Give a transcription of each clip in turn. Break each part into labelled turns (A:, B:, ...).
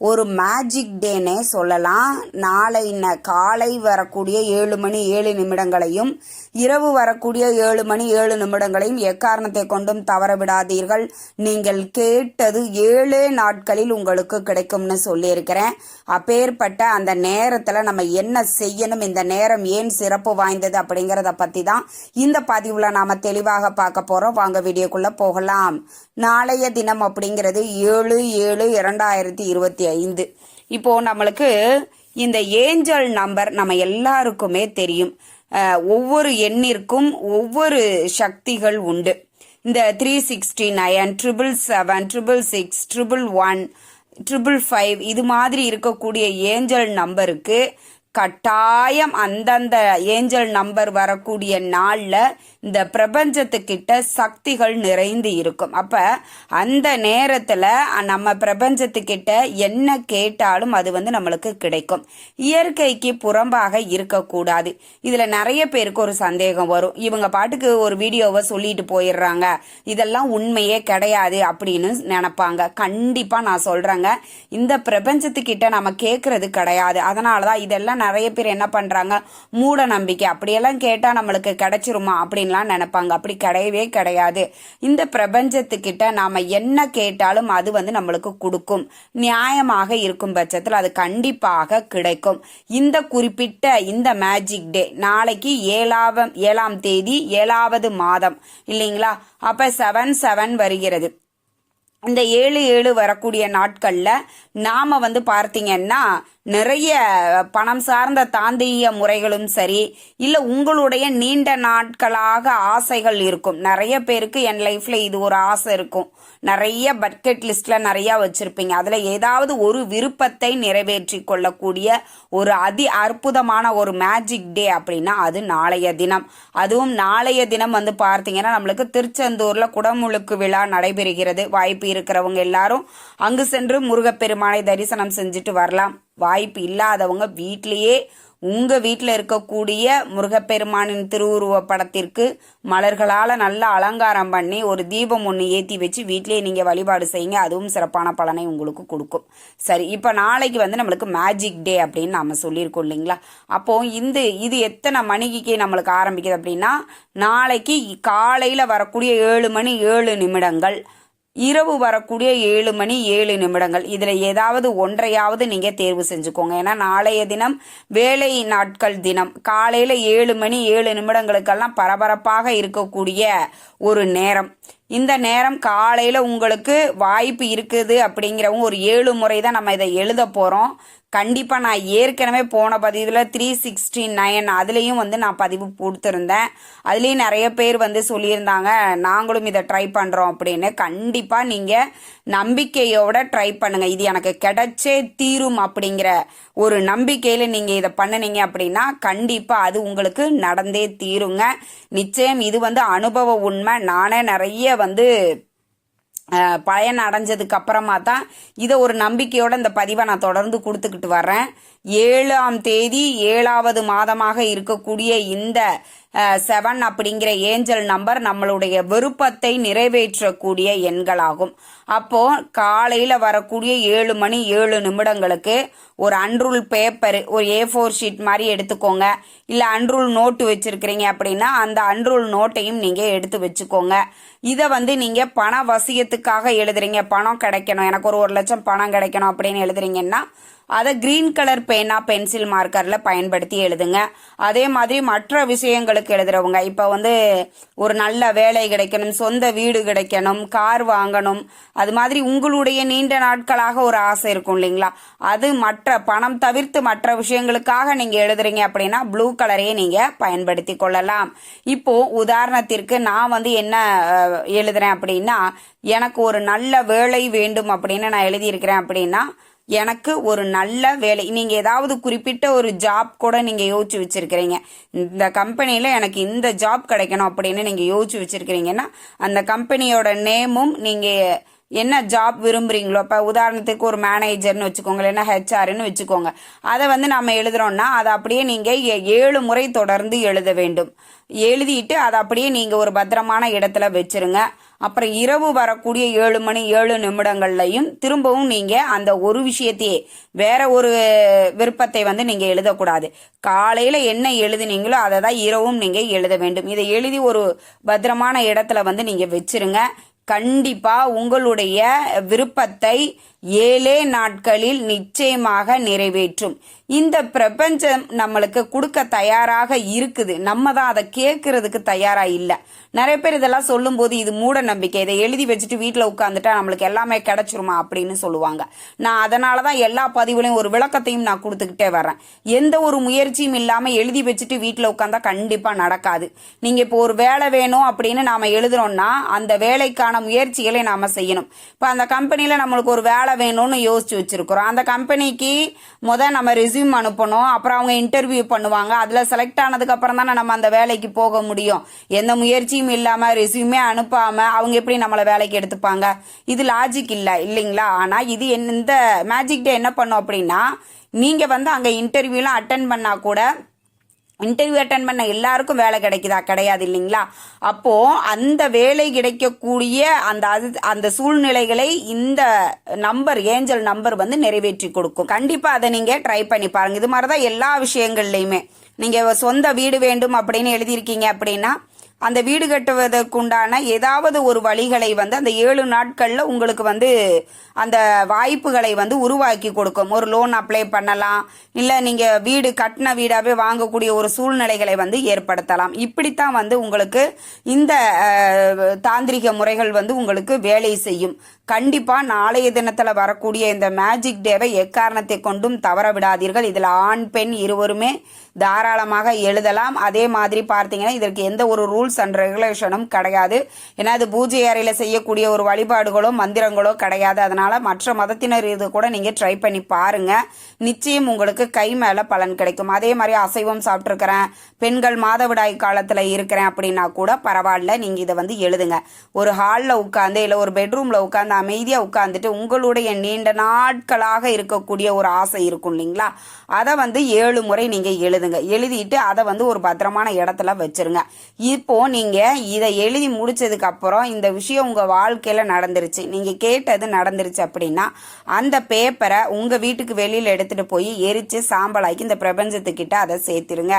A: ஒரு மேஜிக் டேனே சொல்லலாம். நாளை காலை வரக்கூடிய ஏழு மணி ஏழு நிமிடங்களையும் இரவு வரக்கூடிய ஏழு மணி ஏழு நிமிடங்களையும் எக்காரணத்தை கொண்டும் தவற விடாதீர்கள். நீங்கள் கேட்டது ஏழே நாட்களில் உங்களுக்கு கிடைக்கும்னு சொல்லியிருக்கிறேன். அப்பேற்பட்ட அந்த நேரத்தில் நம்ம என்ன செய்யணும் இந்த நேரம் ஏன் சிறப்பு வாய்ந்தது அப்படிங்கிறத பற்றி தான் இந்த பதிவில் நாம் தெளிவாக பார்க்க போகிறோம் வாங்க வீடியோக்குள்ளே போகலாம். நாளைய தினம் அப்படிங்கிறது ஏழு ஏழு இரண்டாயிரத்தி இருபத்தி ஐந்து. இப்போ நம்மளுக்கு இந்த ஏஞ்சல் நம்பர் நம்ம எல்லாருக்குமே தெரியும். ஒவ்வொரு எண்ணிற்கும் ஒவ்வொரு சக்திகள் உண்டு. இந்த three sixty nine triple seven triple six triple one triple five இது மாதிரி இருக்கக்கூடிய ஏஞ்சல் நம்பருக்கு கட்டாயம் அந்தந்த ஏஞ்சல் நம்பர் வரக்கூடிய நாளில் இந்த பிரபஞ்சத்துக்கிட்ட சக்திகள் நிறைந்து இருக்கும். அப்போ அந்த நேரத்தில் நம்ம பிரபஞ்சத்துக்கிட்ட என்ன கேட்டாலும் அது வந்து நம்மளுக்கு கிடைக்கும். இயற்கைக்கு புறம்பாக இருக்கக்கூடாது. இதில் நிறைய பேருக்கு ஒரு சந்தேகம் வரும். இவங்க பாட்டுக்கு ஒரு வீடியோவை சொல்லிட்டு போயிடுறாங்க. இதெல்லாம் உண்மையே கிடையாது அப்படின்னு நினைப்பாங்க. கண்டிப்பாக நான் சொல்கிறேங்க இந்த பிரபஞ்சத்துக்கிட்ட நம்ம கேட்கறது கிடையாது. அதனால தான் இதெல்லாம் நிறைய பேர் என்ன பண்ணுறாங்க மூட நம்பிக்கை. அப்படியெல்லாம் கேட்டால் நம்மளுக்கு கிடைச்சிருமா? அப்படின்லாம் நினைப்பாங்க. அப்படி கிடையவே கிடையாது. இந்த பிரபஞ்சத்துக்கிட்ட நாம் என்ன கேட்டாலும் அது வந்து நம்மளுக்கு கொடுக்கும். நியாயமாக இருக்கும் பட்சத்தில் அது கண்டிப்பாக கிடைக்கும். இந்த குறிப்பிட்ட இந்த மேஜிக் டே நாளைக்கு ஏழாவது ஏழாம் தேதி ஏழாவது மாதம் இல்லைங்களா? அப்போ செவன் செவன் வருகிறது. இந்த ஏழு ஏழு வரக்கூடிய நாட்களில் நாம் வந்து பார்த்தீங்கன்னா நிறைய பணம் சார்ந்த தாந்திய முறைகளும் சரி இல்லை உங்களுடைய நீண்ட நாட்களாக ஆசைகள் இருக்கும். நிறைய பேருக்கு என் லைஃப்பில் இது ஒரு ஆசை இருக்கும். நிறைய பட்கெட் லிஸ்ட்டில் நிறையா வச்சுருப்பீங்க. அதில் ஏதாவது ஒரு விருப்பத்தை நிறைவேற்றி கொள்ளக்கூடிய ஒரு அதி அற்புதமான ஒரு மேஜிக் டே அப்படின்னா அது நாளைய தினம். அதுவும் நாளைய தினம் வந்து பார்த்தீங்கன்னா நம்மளுக்கு திருச்செந்தூரில் குடமுழுக்கு விழா நடைபெறுகிறது. வாய்ப்பு இருக்கிறவங்க எல்லாரும் அங்கு சென்று முருகப்பெருமானை தரிசனம் செஞ்சுட்டு வரலாம். வாய்ப்பு இல்லாதவங்க வீட்டிலேயே உங்கள் வீட்டில் இருக்கக்கூடிய முருகப்பெருமானின் திருவுருவ படத்திற்கு மலர்களால் நல்லா அலங்காரம் பண்ணி ஒரு தீபம் ஒன்று ஏற்றி வச்சு வீட்டிலேயே நீங்கள் வழிபாடு செய்யுங்க. அதுவும் சிறப்பான பலனை உங்களுக்கு கொடுக்கும். சரி இப்போ நாளைக்கு வந்து நம்மளுக்கு மேஜிக் டே அப்படின்னு நம்ம சொல்லியிருக்கோம் இல்லைங்களா? அப்போது இந்த இது எத்தனை மணிக்கு நம்மளுக்கு ஆரம்பிக்குது அப்படின்னா நாளைக்கு காலையில் வரக்கூடிய ஏழு மணி ஏழு நிமிடங்கள். இரவு வரக்கூடிய ஏழு மணி ஏழு நிமிடங்கள். இதில் ஏதாவது ஒன்றையாவது நீங்கள் தேர்வு செஞ்சுக்கோங்க. ஏன்னா நாளைய தினம் வேலை நாட்கள் தினம். காலையில் ஏழு மணி ஏழு நிமிடங்களுக்கெல்லாம் பரபரப்பாக இருக்கக்கூடிய ஒரு நேரம். இந்த நேரம் காலையில் உங்களுக்கு வாய்ப்பு இருக்குது அப்படிங்கிறவங்க ஒரு ஏழு முறை தான் நம்ம இதை எழுத போகிறோம் கண்டிப்பாக நான் ஏற்கனவே போன பதிவில் த்ரீ சிக்ஸ்டி நைன் அதுலேயும் வந்து நான் பதிவு கொடுத்துருந்தேன். அதுலேயும் நிறைய பேர் வந்து சொல்லியிருந்தாங்க நாங்களும் இதை ட்ரை பண்ணுறோம் அப்படின்னு. கண்டிப்பாக நீங்கள் நம்பிக்கையோட ட்ரை பண்ணுங்கள் இது எனக்கு கிடைச்சே தீரும் அப்படிங்கிற ஒரு நம்பிக்கையில் நீங்கள் இதை பண்ணுனீங்க அப்படின்னா கண்டிப்பாக அது உங்களுக்கு நடந்தே தீருங்க. நிச்சயம் இது வந்து அனுபவ உண்மை. நானே நிறைய வந்து பயன் அடைஞ்சதுக்கு அப்புறமா தான் இதை ஒரு நம்பிக்கையோட இந்த பதிவை நான் தொடர்ந்து கொடுத்துக்கிட்டு வரேன் ஏழாம் தேதி ஏழாவது மாதமாக இருக்கக்கூடிய இந்த செவன் அப்படிங்கிற ஏஞ்சல் நம்பர் நம்மளுடைய விருப்பத்தை நிறைவேற்றக்கூடிய எண்களாகும். அப்போ காலையில் வரக்கூடிய ஏழு மணி ஏழு நிமிடங்களுக்கு ஒரு அன்ருள் பேப்பர் ஒரு ஏ ஃபோர் ஷீட் மாதிரி எடுத்துக்கோங்க. இல்லை அன்ருள் நோட்டு வச்சிருக்கிறீங்க அப்படின்னா அந்த அன்ருள் நோட்டையும் நீங்கள் எடுத்து வச்சுக்கோங்க. இதை வந்து நீங்கள் பண வசியத்துக்காக எழுதுறீங்க. பணம் கிடைக்கணும். எனக்கு ஒரு ஒரு லட்சம் பணம் கிடைக்கணும் அப்படின்னு எழுதுறீங்கன்னா அதை கிரீன் கலர் பேனா பென்சில் மார்க்கரில் பயன்படுத்தி எழுதுங்க. அதே மாதிரி மற்ற விஷயங்களுக்கு எழுதுறவங்க இப்போ வந்து ஒரு நல்ல வேலை கிடைக்கணும் சொந்த வீடு கிடைக்கணும் கார் வாங்கணும் அது மாதிரி உங்களுடைய நீண்ட நாட்களாக ஒரு ஆசை இருக்கும் இல்லைங்களா? அது மற்ற பணம் தவிர்த்து மற்ற விஷயங்களுக்காக நீங்கள் எழுதுறீங்க அப்படின்னா ப்ளூ கலரையே நீங்கள் பயன்படுத்தி கொள்ளலாம். இப்போது உதாரணத்திற்கு நான் வந்து என்ன எழுதுறேன் அப்படின்னா எனக்கு ஒரு நல்ல வேலை வேண்டும் அப்படின்னு நான் எழுதியிருக்கிறேன் அப்படின்னா எனக்கு ஒரு நல்ல வேலை. நீங்கள் ஏதாவது குறிப்பிட்ட ஒரு ஜாப் கூட நீங்கள் யோசிச்சு வச்சுருக்கிறீங்க. இந்த கம்பெனியில் எனக்கு இந்த ஜாப் கிடைக்கணும் அப்படின்னு நீங்கள் யோசிச்சு வச்சுருக்கிறீங்கன்னா அந்த கம்பெனியோட நேமும் நீங்கள் என்ன ஜாப் விரும்புறீங்களோ இப்போ உதாரணத்துக்கு ஒரு மேனேஜர்னு வச்சுக்கோங்க இல்லைன்னா ஹெச்ஆர்னு வச்சுக்கோங்க. அதை வந்து நம்ம எழுதுறோம்னா அதை அப்படியே நீங்கள் ஏழு முறை தொடர்ந்து எழுத வேண்டும். எழுதிட்டு அதை அப்படியே நீங்கள் ஒரு பத்திரமான இடத்துல வச்சுருங்க. அப்புறம் இரவு வரக்கூடிய ஏழு மணி ஏழு நிமிடங்கள்லையும் திரும்பவும் நீங்கள் அந்த ஒரு விஷயத்தையே வேற ஒரு விருப்பத்தை வந்து நீங்கள் எழுதக்கூடாது. காலையில் என்ன எழுதுனீங்களோ அதை தான் இரவும் நீங்கள் எழுத வேண்டும். இதை எழுதி ஒரு பத்திரமான இடத்துல வந்து நீங்கள் வச்சிருங்க. கண்டிப்பா உங்களுடைய விருப்பத்தை ஏழே நாட்களில் நிச்சயமாக நிறைவேற்றும். இந்த பிரபஞ்சம் நம்மளுக்கு கொடுக்க தயாராக இருக்குது. நம்ம தான் அதை கேட்கறதுக்கு தயாரா இல்லை. நிறைய பேர் இதெல்லாம் சொல்லும்போது இது மூட நம்பிக்கை. இதை எழுதி வச்சுட்டு வீட்டில் உட்காந்துட்டா நம்மளுக்கு எல்லாமே கிடைச்சிருமா அப்படின்னு சொல்லுவாங்க. நான் அதனால தான் எல்லா பதிவுலையும் ஒரு விளக்கத்தையும் நான் கொடுத்துக்கிட்டே வரேன் எந்த ஒரு முயற்சியும் இல்லாமல் எழுதி வச்சுட்டு வீட்டில் உட்காந்தா கண்டிப்பாக நடக்காது. நீங்கள் இப்போ ஒரு வேலை வேணும் அப்படின்னு நாம் எழுதுறோம்னா அந்த வேலைக்கான முயற்சிகளை நாம் செய்யணும். இப்போ அந்த கம்பெனியில் நம்மளுக்கு ஒரு வேலை வேணும்னு யோசிச்சு வச்சிருக்கிறோம். அந்த கம்பெனிக்கு முத நம்ம ரெசியூம் அனுப்பணும். அப்புறம் அவங்க இன்டர்வியூ பண்ணுவாங்க. அதில் செலக்ட் ஆனதுக்கு அப்புறம் தானே நம்ம அந்த வேலைக்கு போக முடியும். எந்த முயற்சியும் இல்லாமல் ரெசியூமே அனுப்பாமல் அவங்க எப்படி நம்மளை வேலைக்கு எடுத்துப்பாங்க? இது லாஜிக் இல்லை இல்லைங்களா? ஆனால் இது என் இந்த மேஜிக் டே என்ன பண்ணும் அப்படின்னா நீங்கள் வந்து அங்கே இன்டர்வியூலாம் அட்டன் பண்ணால் கூட இன்டர்வியூ அட்டன் பண்ண எல்லாருக்கும் வேலை கிடைக்குதா? கிடையாது இல்லைங்களா? அப்போ அந்த வேலை கிடைக்கக்கூடிய அந்த அது அந்த சூழ்நிலைகளை இந்த நம்பர் ஏஞ்சல் நம்பர் வந்து நிறைவேற்றி கொடுக்கும். கண்டிப்பா அதை நீங்க ட்ரை பண்ணி பாருங்க. இது மாதிரி தான் எல்லா விஷயங்கள்லையுமே. நீங்க சொந்த வீடு வேண்டும் அப்படின்னு எழுதியிருக்கீங்க அப்படின்னா அந்த வீடு கட்டுவதற்குண்டான ஏதாவது ஒரு வழிகளை வந்து அந்த ஏழு நாட்களில் உங்களுக்கு வந்து அந்த வாய்ப்புகளை வந்து உருவாக்கி கொடுக்கும். ஒரு லோன் அப்ளை பண்ணலாம். இல்லை நீங்கள் வீடு கட்டின வீடாகவே வாங்கக்கூடிய ஒரு சூழ்நிலைகளை வந்து ஏற்படுத்தலாம். இப்படித்தான் வந்து உங்களுக்கு இந்த தாந்திரிக முறைகள் வந்து உங்களுக்கு வேலை செய்யும். கண்டிப்பாக நாளைய தினத்தில் வரக்கூடிய இந்த மேஜிக் டேவை எக்காரணத்தை கொண்டும் தவற விடாதீர்கள். இதில் ஆண் பெண் இருவருமே தாராளமாக எழுதலாம். அதே மாதிரி பார்த்தீங்கன்னா இதற்கு எந்த ஒரு ரூல் ரூல்ஸ் அண்ட் ரெகுலேஷனும் கிடையாது. ஏன்னா இது பூஜை அறையில் செய்யக்கூடிய ஒரு வழிபாடுகளோ மந்திரங்களோ கிடையாது. அதனால் மற்ற மதத்தினர் இது கூட நீங்கள் ட்ரை பண்ணி பாருங்க. நிச்சயம் உங்களுக்கு கை மேலே பலன் கிடைக்கும். அதே மாதிரி அசைவம் சாப்பிட்ருக்கிறேன் பெண்கள் மாதவிடாய் காலத்தில் இருக்கிறேன் அப்படின்னா கூட பரவாயில்ல. நீங்கள் இதை வந்து எழுதுங்க. ஒரு ஹாலில் உட்காந்து இல்லை ஒரு பெட்ரூமில் உட்காந்து அமைதியாக உட்காந்துட்டு உங்களுடைய நீண்ட நாட்களாக இருக்கக்கூடிய ஒரு ஆசை இருக்கும் இல்லைங்களா? அதை வந்து ஏழு முறை நீங்கள் எழுதுங்க. எழுதிட்டு அதை வந்து ஒரு பத்திரமான இடத்துல வச்சிருங்க. இப்போ நீங்கள் இதை எழுதி முடிச்சதுக்கு அப்புறம் இந்த விஷயம் உங்கள் வாழ்க்கையில் நடந்துருச்சு. நீங்கள் கேட்டது நடந்துருச்சு அப்படின்னா அந்த பேப்பரை உங்கள் வீட்டுக்கு வெளியில் எடுத்துகிட்டு போய் எரித்து சாம்பலாக்கி இந்த பிரபஞ்சத்துக்கிட்ட அதை சேர்த்துருங்க.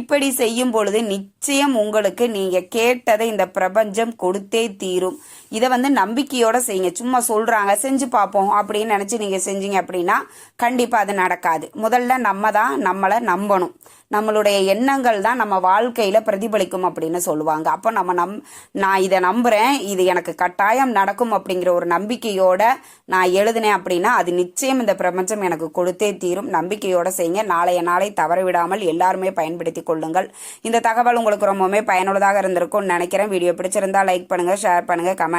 A: இப்படி செய்யும் பொழுது நிச்சயம் உங்களுக்கு நீங்கள் கேட்டதை இந்த பிரபஞ்சம் கொடுத்தே தீரும். இதை வந்து நம்பிக்கையோட செய்யுங்க. சும்மா சொல்றாங்க செஞ்சு பார்ப்போம் அப்படின்னு நினைச்சு நீங்க செஞ்சீங்க அப்படின்னா கண்டிப்பா அது நடக்காது. முதல்ல நம்ம தான் நம்மளை நம்பணும். நம்மளுடைய எண்ணங்கள் தான் நம்ம வாழ்க்கையில பிரதிபலிக்கும் அப்படின்னு சொல்லுவாங்க. அப்போ நம்ம நம் நான் இதை நம்புறேன் இது எனக்கு கட்டாயம் நடக்கும் அப்படிங்கிற ஒரு நம்பிக்கையோட நான் எழுதினேன் அப்படின்னா அது நிச்சயம் இந்த பிரபஞ்சம் எனக்கு கொடுத்தே தீரும். நம்பிக்கையோட செய்யுங்க. நாளைய நாளை தவற விடாமல் எல்லாருமே பயன்படுத்தி கொள்ளுங்கள். இந்த தகவல் உங்களுக்கு ரொம்பவுமே பயனுள்ளதாக இருந்திருக்கும்னு நினைக்கிறேன். வீடியோ பிடிச்சிருந்தா லைக் பண்ணுங்க ஷேர் பண்ணுங்க கமெண்ட்